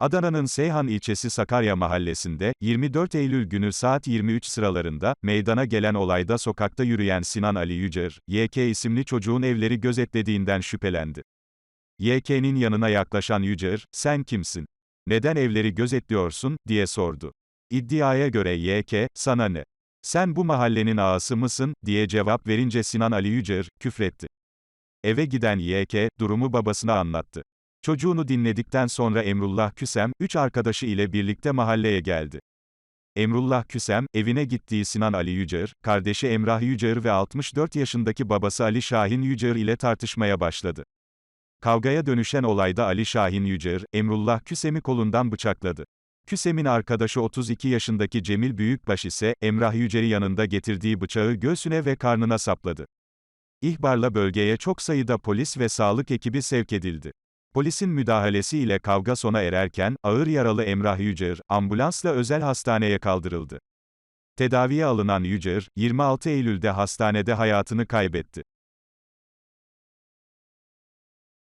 Adana'nın Seyhan ilçesi Sakarya mahallesinde, 24 Eylül günü saat 23 sıralarında, meydana gelen olayda sokakta yürüyen Sinan Ali Yücür, YK isimli çocuğun evleri gözetlediğinden şüphelendi. YK'nin yanına yaklaşan Yücür, sen kimsin? Neden evleri gözetliyorsun, diye sordu. İddiaya göre YK, sana ne? Sen bu mahallenin ağası mısın, diye cevap verince Sinan Ali Yücür, küfretti. Eve giden YK, durumu babasına anlattı. Çocuğunu dinledikten sonra Emrullah Küsem, üç arkadaşı ile birlikte mahalleye geldi. Emrullah Küsem, evine gittiği Sinan Ali Yücür, kardeşi Emrah Yücür ve 64 yaşındaki babası Ali Şahin Yücür ile tartışmaya başladı. Kavgaya dönüşen olayda Ali Şahin Yücür, Emrullah Küsem'i kolundan bıçakladı. Küsem'in arkadaşı 32 yaşındaki Cemil Büyükbaş ise, Emrah Yücer'i yanında getirdiği bıçağı göğsüne ve karnına sapladı. İhbarla bölgeye çok sayıda polis ve sağlık ekibi sevk edildi. Polisin müdahalesiyle kavga sona ererken, ağır yaralı Emrah Yücür, ambulansla özel hastaneye kaldırıldı. Tedaviye alınan Yücür, 26 Eylül'de hastanede hayatını kaybetti.